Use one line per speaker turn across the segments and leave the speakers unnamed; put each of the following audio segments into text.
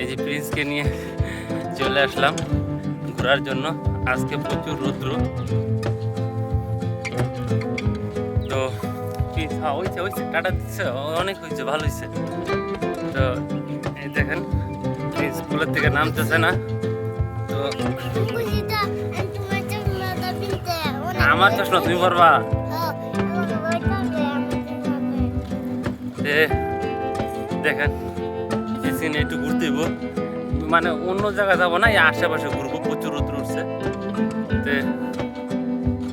এই যে প্রিন্সকে নিয়ে চলে আসলাম ঘোরার জন্য। আজকে প্রচুর রৌদ্র। তো প্রিন্স হ্যাঁ হয়েছে হয়েছে টাটা দিচ্ছে অনেক হয়েছে ভালো হয়েছে তো এই দেখেন প্রিন্স স্কুলের থেকে নামতেছে না। তো আমার চশমা তুমি পারবা?
হ্যাঁ,
দেখেন। এসিনে একটু ঘুরতে হইব। মানে অন্য জায়গায় যাব না, এই আশেপাশে ঘুরবো, প্রচুর রোদ উঠছে। তে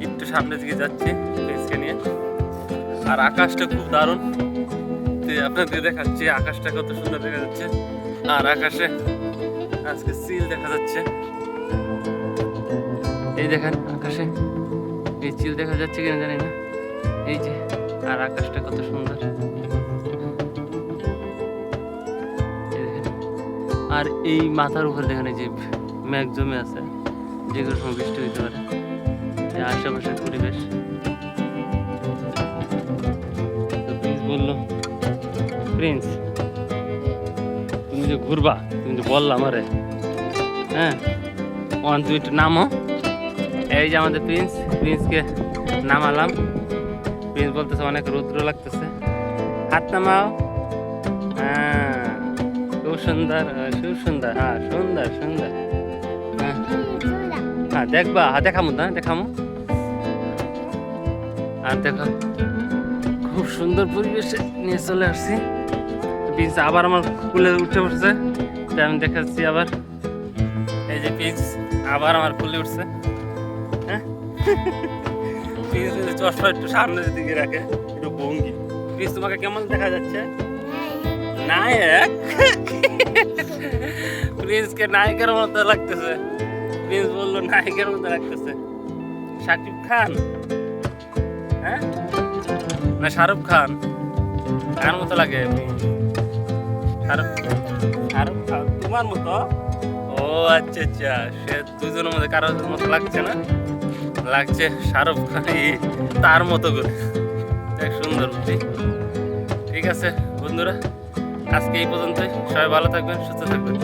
একটু সামনের দিকে যাচ্ছি প্রিন্সকে নিয়ে। আর আকাশটা খুব দারুণ। তে আপনাদের দেখাচ্ছি, আকাশটা কত সুন্দর দেখা যাচ্ছে। আর আকাশে আজকে সিল দেখা যাচ্ছে। এই দেখেন আকাশে, এই চিল দেখা যাচ্ছে কিনা জানি না। এই যে, আর আকাশটা কত সুন্দর। আর এই মাথার উপরে দেখেন যে মেঘ জমে আছে যে কোনো সময় বৃষ্টি হইতে পারে। আশেপাশের পরিবেশ। প্রিন্স বলল, প্রিন্স, তুমি যে ঘুরবা, তুমি যে বললা আমারে। হ্যাঁ? ওয়ান একটু নামো। এই যে আমাদের প্রিন্স, প্রিন্সকে নামালাম। প্রিন্স বলতেছে, অনেক রৌদ্র লাগতেছে। হাত নামাও। হ্যাঁ। খুব সুন্দর খুব সুন্দর হ্যাঁ সুন্দর। সুন্দর হ্যাঁ। হ্যাঁ দেখবা হ্যাঁ দেখামো না দেখামো। আর দেখো খুব সুন্দর পরিবেশে নিয়ে চলে আসছি। প্রিন্স আবার আমার কুলে উঠে উঠছে আমি দেখাচ্ছি আবার। এই যে প্রিন্স আবার আমার কুলে উঠছে। হ্যাঁ? প্রিন্স চশমা একটু সামনের দিকে রাখে। একটু ভঙ্গি। প্রিন্স তোমাকে কেমন দেখা যাচ্ছে? নায়ক? প্রিন্সকে নায়কের মতো লাগতেছে। প্রিন্স বলল, নায়কের মতো লাগতেছে। শাকিব খান? হ্যাঁ? না, শাহরুখ খান। কার মতো লাগে? শাহরুখ শাহরুখ খান। তোমার মতো? ও আচ্ছা আচ্ছা। সে দুজনের মধ্যে কারোর মতো লাগছে না? লাগছে শাহরুখ খান। তার মতো করে। সুন্দর বুদ্ধি। ঠিক আছে, বন্ধুরা। আজকে এই পর্যন্ত সবাই ভালো থাকবেন সুস্থ থাকবেন।